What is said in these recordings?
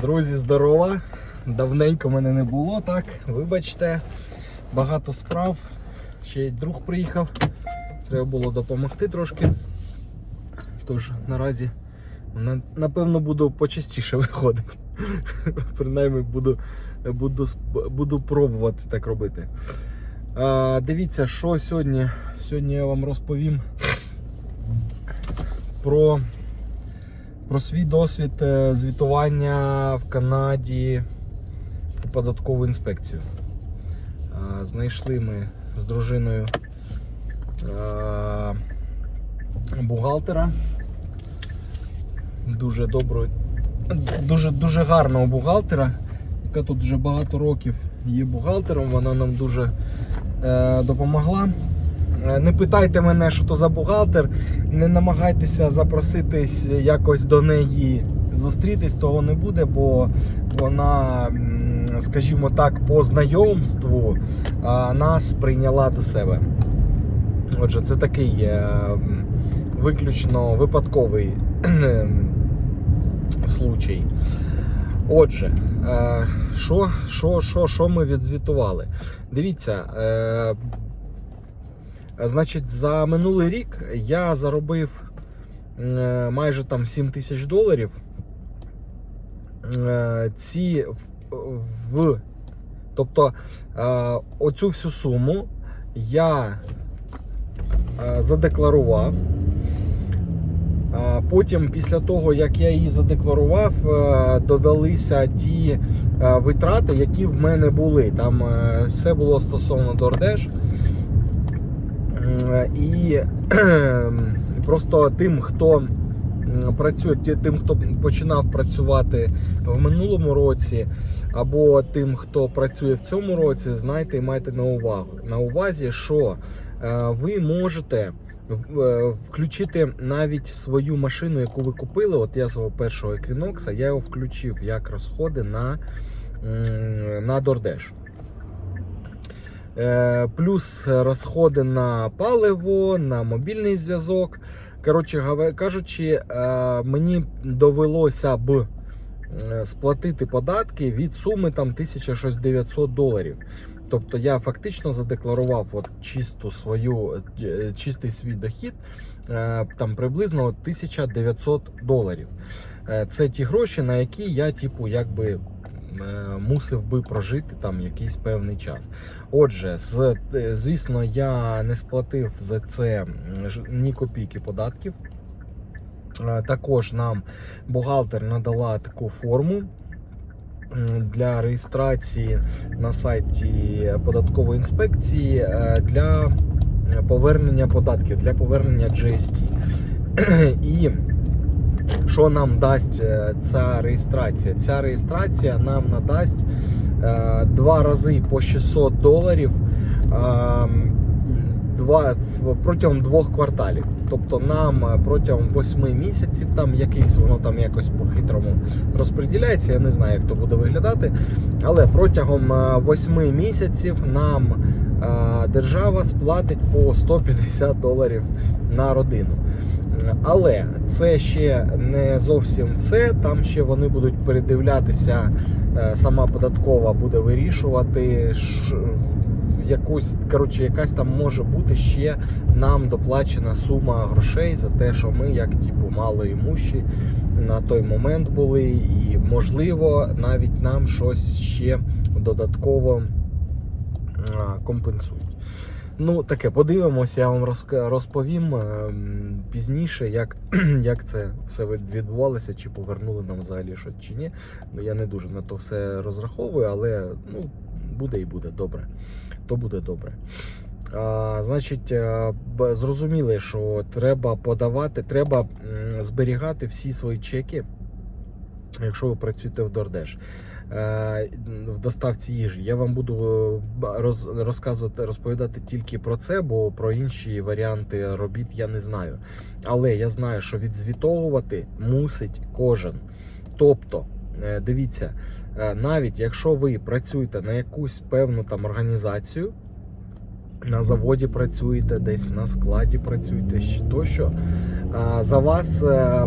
Друзі, здорова! Давненько мене не було, так, вибачте, багато справ. Ще й друг приїхав. Треба було допомогти трошки. Тож наразі напевно буду почастіше виходити. Принаймні буду, буду, буду пробувати так робити. А, дивіться, що сьогодні. Сьогодні я вам розповім про про свій досвід е, звітування в Канаді у податкову інспекцію. Знайшли ми з дружиною е, бухгалтера. Дуже доброго, дуже, дуже гарного бухгалтера, яка тут вже багато років є бухгалтером. Вона нам дуже е, допомогла. Е, Не питайте мене, що то за бухгалтер. Не намагайтеся запроситись якось до неї зустрітись, того не буде, бо вона, скажімо так, по знайомству нас прийняла до себе. Отже, це такий е, виключно випадковий случай. Отже, е, що, що, ми відзвітували? Дивіться, Значить, за минулий рік я заробив е, майже там 7 тисяч доларів. Е, Ці в, тобто е, оцю всю суму я задекларував. Потім, після того, як я її задекларував, додалися ті витрати, які в мене були. Там все було стосовно DoorDash. І просто тим, хто працює, тим, хто починав працювати в минулому році, або тим, хто працює в цьому році, знайте і майте на увагу на увазі, що е, ви можете е, включити навіть свою машину, яку ви купили. От я свого першого еквінокса, я його включив як розходи на, на DoorDash. Е, Плюс розходи на паливо, на мобільний зв'язок. Коротше кажучи, е, мені довелося б е, сплатити податки від суми там 1900 доларів. Тобто я фактично задекларував от чисту свою, чистий свій дохід там приблизно 1900 доларів. Це ті гроші, на які я, типу, якби мусив би прожити там якийсь певний час. Отже, з, е, звісно, я не сплатив за це ні копійки податків. Е, Також нам бухгалтер надала таку форму для реєстрації на сайті податкової інспекції е, для е, повернення податків, для повернення GST. І що нам дасть е, ця реєстрація? Ця реєстрація нам надасть е, два рази по 600 доларів е, два, протягом двох кварталів. Тобто нам е, протягом 8 місяців, там якийсь воно там якось по-хитрому розподіляється, я не знаю, як то буде виглядати. Але протягом 8 місяців нам держава сплатить по 150 доларів на родину. Але це ще не зовсім все. Там ще вони будуть передивлятися, е, сама податкова буде вирішувати. Якусь, коротше, якась там може бути ще нам доплачена сума грошей за те, що ми, як типу, малоімущі на той момент були, і можливо навіть нам щось ще додатково компенсують. Ну, таке, подивимось, я вам розповім ем, пізніше, як, як це все відбувалося, чи повернули нам взагалі щось чи ні. Ну, я не дуже на то все розраховую, але ну, буде і буде добре. То буде добре. А, значить, е, зрозуміли, що треба подавати, треба зберігати всі свої чеки, якщо ви працюєте в DoorDash. Е, в доставці їжі. Я вам буду е, роз, розказувати, розповідати тільки про це, бо про інші варіанти робіт я не знаю. Але я знаю, що відзвітовувати мусить кожен. Тобто, е, дивіться, навіть якщо ви працюєте на якусь певну там організацію, на заводі працюєте, десь на складі працюєте, тощо, за вас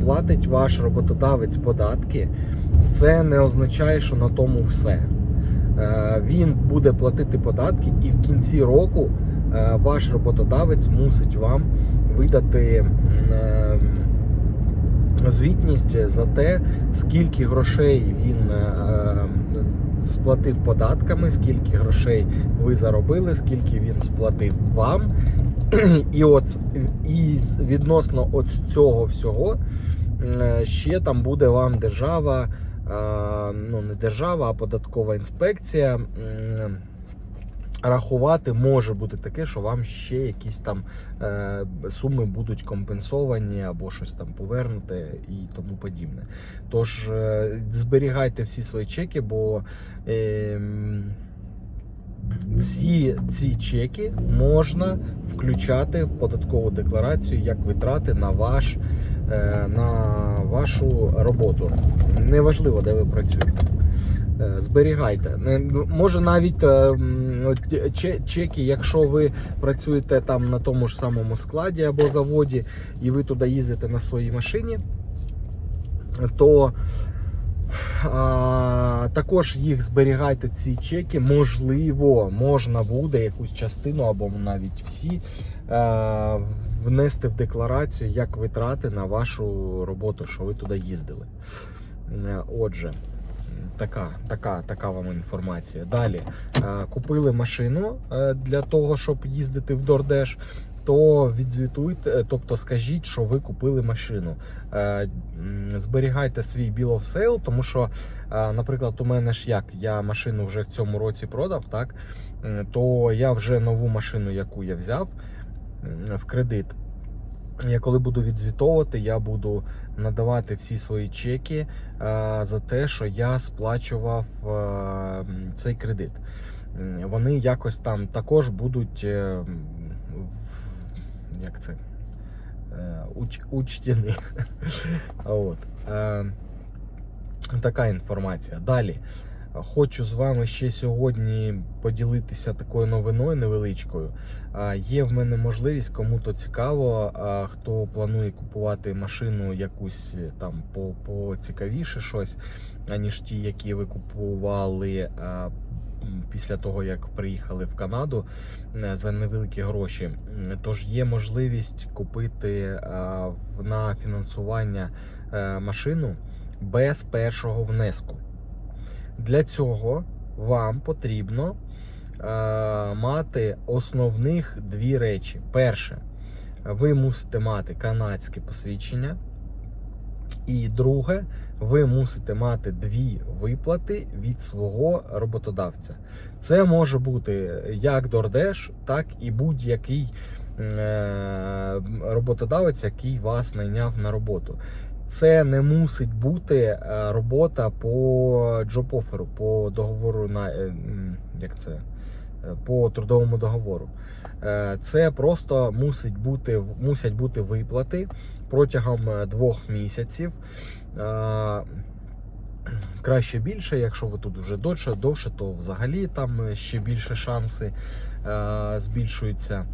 платить ваш роботодавець податки. Це не означає, що на тому все. Е, Він буде платити податки, і в кінці року е, ваш роботодавець мусить вам видати е, звітність за те, скільки грошей він сплатив податками, скільки грошей ви заробили, скільки він сплатив вам. І от і відносно от цього всього ще там буде вам держава, ну не держава, а податкова інспекція. Рахувати може бути таке, що вам ще якісь там е, суми будуть компенсовані або щось там повернуте і тому подібне. Тож е, зберігайте всі свої чеки, бо е, всі ці чеки можна включати в податкову декларацію як витрати на ваш е, на вашу роботу. Неважливо, де ви працюєте. Е, Зберігайте. Може навіть е, че- чеки, якщо ви працюєте там на тому ж самому складі або заводі, і ви туди їздите на своїй машині, то а, також їх зберігайте ці чеки. Можливо, можна буде якусь частину або навіть всі е, внести в декларацію як витрати на вашу роботу, що ви туди їздили. Е, Отже, така, така, така вам інформація. Далі е, купили машину для того, щоб їздити в Дордеш. То відзвітуйте, е, тобто скажіть, що ви купили машину. Е, Зберігайте свій bill of sale, тому що, е, наприклад, у мене ж як я машину вже в цьому році продав, так то я вже нову машину, яку я взяв в кредит. Я коли буду відзвітовувати, я буду надавати всі свої чеки за те, що я сплачував цей кредит. Вони якось там також будуть як це? Е, уч, учтені. От. Е, така інформація. Далі. Хочу з вами ще сьогодні поділитися такою новиною невеличкою. Є в мене можливість, кому то цікаво, хто планує купувати машину якусь е, там по, поцікавіше щось, аніж ті, які ви купували після того, як приїхали в Канаду е, за невеликі гроші. Тож є можливість купити на фінансування е, машину без першого внеску. Для цього вам потрібно е, мати основних дві речі. Перше, ви мусите мати канадське посвідчення. І друге, ви мусите мати дві виплати від свого роботодавця. Це може бути як DoorDash, так і будь-який е, роботодавець, який вас найняв на роботу. Це не мусить бути е, робота по offer, по договору на е, як це? Е, по трудовому договору. Е, Це просто мусить бути, мусять бути виплати протягом е, двох місяців. Краще більше, якщо ви тут вже довше, довше, то взагалі там ще більше шанси збільшуються.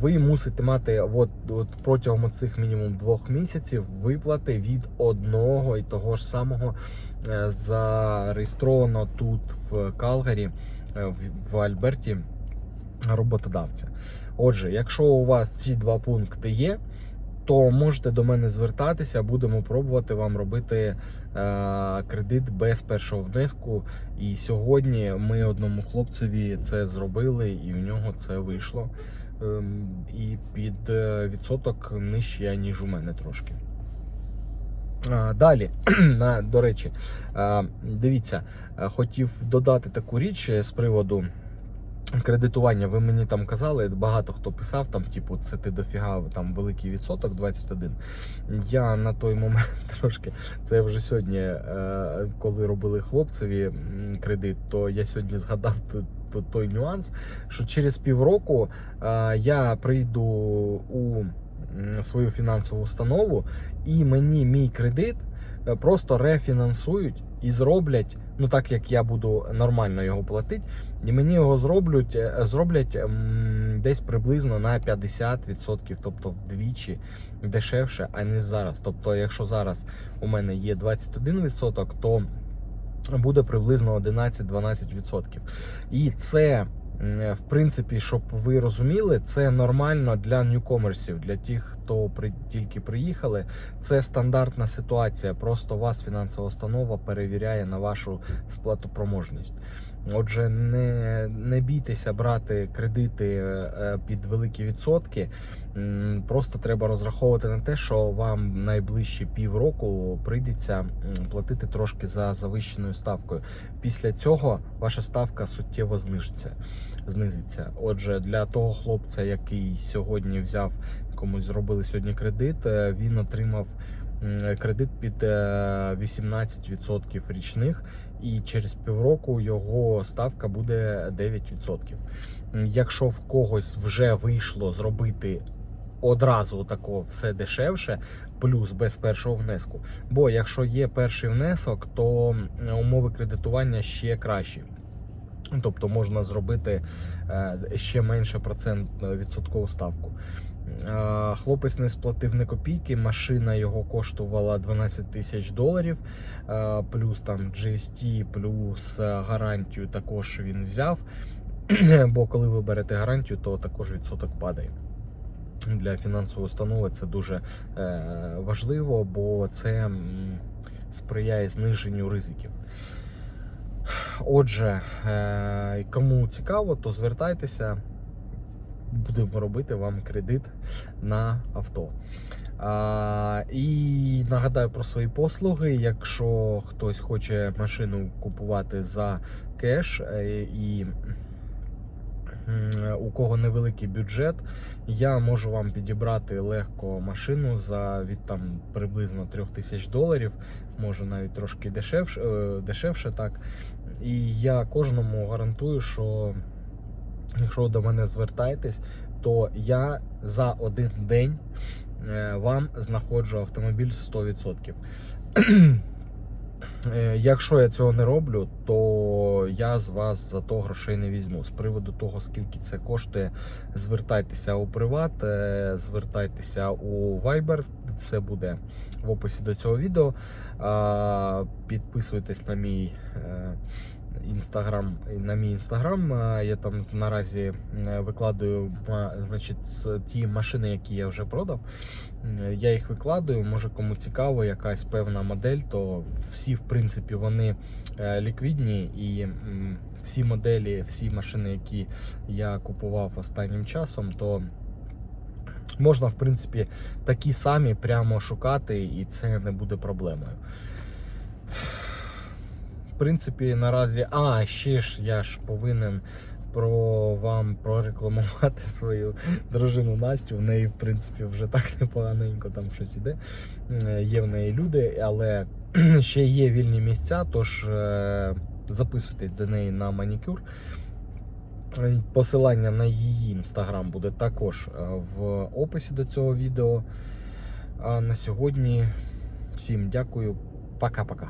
Ви мусите мати от, от протягом цих мінімум двох місяців виплати від одного і того ж самого е, зареєстровано тут в Калгарі, в, в Альберті роботодавця. Отже, якщо у вас ці два пункти є, то можете до мене звертатися, будемо пробувати вам робити е, кредит без першого внеску. І сьогодні ми одному хлопцеві це зробили, і в нього це вийшло. Ем, і під е, відсоток нижче, ніж у мене трошки. Далі, до речі, дивіться, хотів додати таку річ е, з приводу кредитування. Ви мені там казали, багато хто писав, там, типу, це ти дофіга там великий відсоток 21. Я на той момент трошки, це вже сьогодні, е, коли робили хлопцеві кредит, то я сьогодні згадав той нюанс, що через півроку е, я прийду у свою фінансову установу, і мені мій кредит е, просто рефінансують і зроблять, ну так як я буду нормально його платити, і мені його зроблять, е, зроблять десь приблизно на 50%, тобто вдвічі дешевше, а не зараз. Тобто, якщо зараз у мене є 21%, то буде приблизно 11-12%. І це, в принципі, щоб ви розуміли, це нормально для ньюкомерсів, для тих, хто при, тільки приїхали. Це стандартна ситуація. Просто вас фінансова установа перевіряє на вашу сплатопроможність. Отже, не, не бійтеся брати кредити е, під великі відсотки. Просто треба розраховувати на те, що вам найближчі півроку прийдеться платити трошки за завищеною ставкою. Після цього ваша ставка суттєво знижиться. знизиться. Отже, для того хлопця, який сьогодні взяв комусь зробили сьогодні кредит, е, він отримав кредит під е, 18% річних, і через півроку його ставка буде 9%. Якщо в когось вже вийшло зробити одразу такого все дешевше, плюс без першого внеску. Бо якщо є перший внесок, то умови кредитування ще кращі. Тобто можна зробити е, ще менше процент е, відсоткову ставку. Е, Хлопець не сплатив ні копійки, машина його коштувала 12 тисяч доларів, е, плюс там GST, плюс е, гарантію також він взяв. Бо коли ви берете гарантію, то також відсоток падає. Для фінансової установи це дуже важливо, бо це сприяє зниженню ризиків. Отже, кому цікаво, то звертайтеся, будемо робити вам кредит на авто. А, і нагадаю про свої послуги. Якщо хтось хоче машину купувати за кеш е, і у кого невеликий бюджет, я можу вам підібрати легко машину за від там приблизно 3000 доларів, може навіть трошки дешевше, дешевше так. І я кожному гарантую, що якщо до мене звертаєтесь, то я за один день е, вам знаходжу автомобіль 100%. Е, Якщо я цього не роблю, то я з вас за то грошей не візьму. З приводу того, скільки це коштує, звертайтеся у приват, е, звертайтеся у Viber, все буде в описі до цього відео. Підписуйтесь на мій інстаграм. На мій інстаграм. Я там наразі е, викладаю значить, ті машини, які я вже продав. Е, Я їх викладаю. Може кому цікаво, якась певна модель, то всі, в принципі, вони е, ліквідні і всі моделі, всі машини, які я купував останнім часом, то можна, в принципі, такі самі прямо шукати, і це не буде проблемою. Принципі, наразі. А, ще ж я ж повинен про вам прорекламувати свою дружину Настю. В неї, в принципі, вже так непоганенько там щось іде. Е, Є в неї люди, але ще є вільні місця, тож е, записуйтесь до неї на манікюр. Е, Посилання на її інстаграм буде також в описі до цього відео. А на сьогодні всім дякую. Пока-пока.